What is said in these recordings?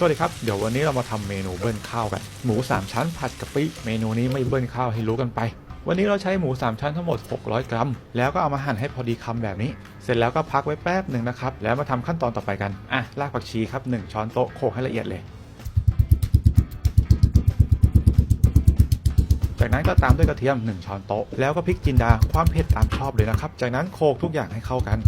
สวัสดีครับ เดี๋ยววันนี้เรามาทำเมนูเบิ้ลข้าวกัน หมู 3 ชั้นผัดกะปิ เมนูนี้ไม่เบิ้ลข้าวให้รู้กันไป วันนี้เราใช้หมู 3 ชั้นทั้งหมด 600 กรัม แล้วก็เอามาหั่นให้พอดีคำแบบนี้ เสร็จแล้วก็พักไว้แป๊บหนึ่งนะครับ แล้วมาทำขั้นตอนต่อไปกัน อะ รากผักชีครับ 1 ช้อนโต๊ะโขลกให้ละเอียดเลย จากนั้นก็ตามด้วยกระเทียม 1 ช้อนโต๊ะ แล้วก็พริกจินดา ความเผ็ดตามชอบเลยนะครับ จากนั้นโขลกทุกอย่างให้เข้ากัน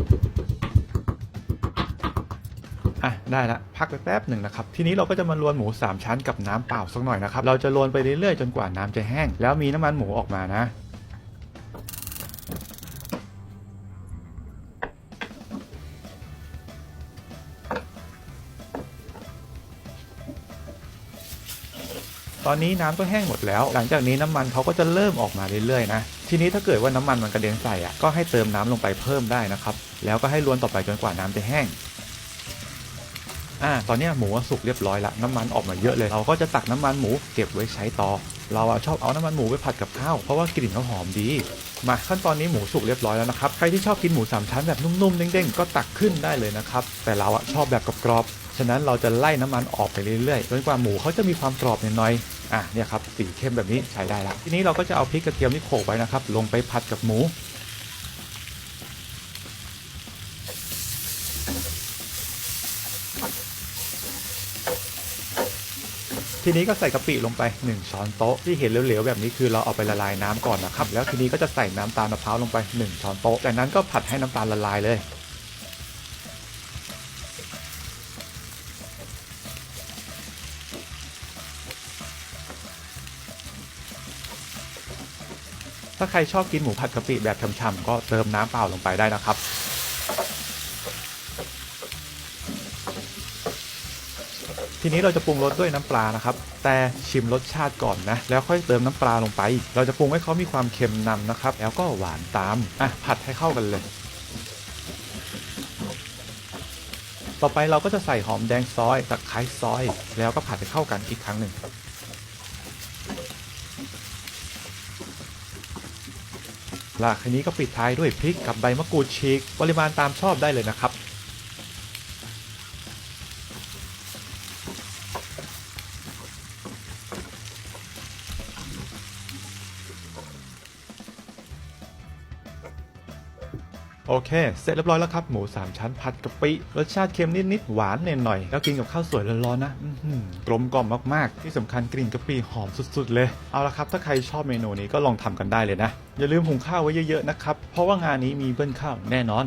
อะได้ละพักไปแป๊บหนึ่งนะครับทีนี้เราก็จะมาลวนหมู 3 ชั้นกับน้ำเปล่าสักหน่อยนะครับเราจะลวนไปเรื่อยๆจนกว่าน้ำจะแห้ง แล้วมีน้ำมันหมูออกมานะตอนนี้น้ำก็แห้งหมดแล้ว หลังจากนี้น้ำมันเขาก็จะเริ่มออกมาเรื่อยๆนะ ทีนี้ถ้าเกิดว่าน้ำมันมันกระเด็นใส่อะ ก็ให้เติมน้ำลงไปเพิ่มได้นะครับ แล้วก็ให้ลวนต่อไปจนกว่าน้ำจะแห้ง อ่าตอนนี้หมูสุกเรียบร้อยละน้ำมันออกมาเยอะเลย เราก็จะตักน้ำมันหมูเก็บไว้ใช้ต่อ เราชอบเอาน้ำมันหมูไปผัดกับข้าวเพราะว่ากลิ่นเขาหอมดี มาขั้นตอนนี้หมูสุกเรียบร้อยแล้วนะครับ ใครที่ชอบกินหมูสามชั้นแบบนุ่มๆเด้งๆก็ตักขึ้นได้เลยนะครับ แต่เราอะชอบแบบกรอบๆ ฉะนั้นเราจะไล่น้ำมันออกไปเรื่อยๆจนกว่าหมูเขาจะมีความกรอบหน่อยๆอะเนี่ยครับสีเข้มแบบนี้ใช้ได้ละทีนี้เราก็จะเอาพริกกระเทียมที่โขลกไว้นะครับลงไปผัดกับหมู ทีนี้ก็ใส่กะปิลงไป 1 ช้อนโต๊ะที่เห็นเหลวๆแบบนี้คือเราเอาไปละลายน้ำก่อนนะครับ แล้วทีนี้ก็จะใส่น้ำตาลมะพร้าวลงไป 1 ช้อนโต๊ะจากนั้นก็ผัดให้น้ำตาลละลายเลยถ้าใครชอบกินหมูผัดกะปิแบบฉ่ำๆก็เติมน้ำเปล่าลงไปได้นะครับ ทีนี้เราจะปรุงรสด้วยน้ำปลานะครับ แต่ชิมรสชาติก่อนนะ แล้วค่อยเติมน้ำปลาลงไป เราจะปรุงให้เขามีความเค็มนำนะครับ แล้วก็หวานตาม อะ ผัดให้เข้ากันเลย ต่อไปเราก็จะใส่หอมแดงซอยตะไคร้ซอย แล้วก็ผัดให้เข้ากันอีกครั้งหนึ่งหลักทีนี้ก็ปิดท้ายด้วยพริกกับใบมะกรูดฉีกปริมาณตามชอบได้เลยนะครับ โอเค เสร็จเรียบร้อยแล้วครับ หมู 3 ชั้นผัดกะปิ รสชาติเค็มนิดๆหวานหน่อยๆแล้วกินกับข้าวสวยร้อนๆนะกลมกล่อมมากๆ ที่สำคัญกลิ่นกะปิหอมสุดๆ เลย เอาละครับ ถ้าใครชอบเมนูนี้ก็ลองทำกันได้เลยนะ อย่าลืมหุงข้าวไว้เยอะๆนะครับ เพราะว่างานนี้มีเบิ้ลข้าวแน่นอน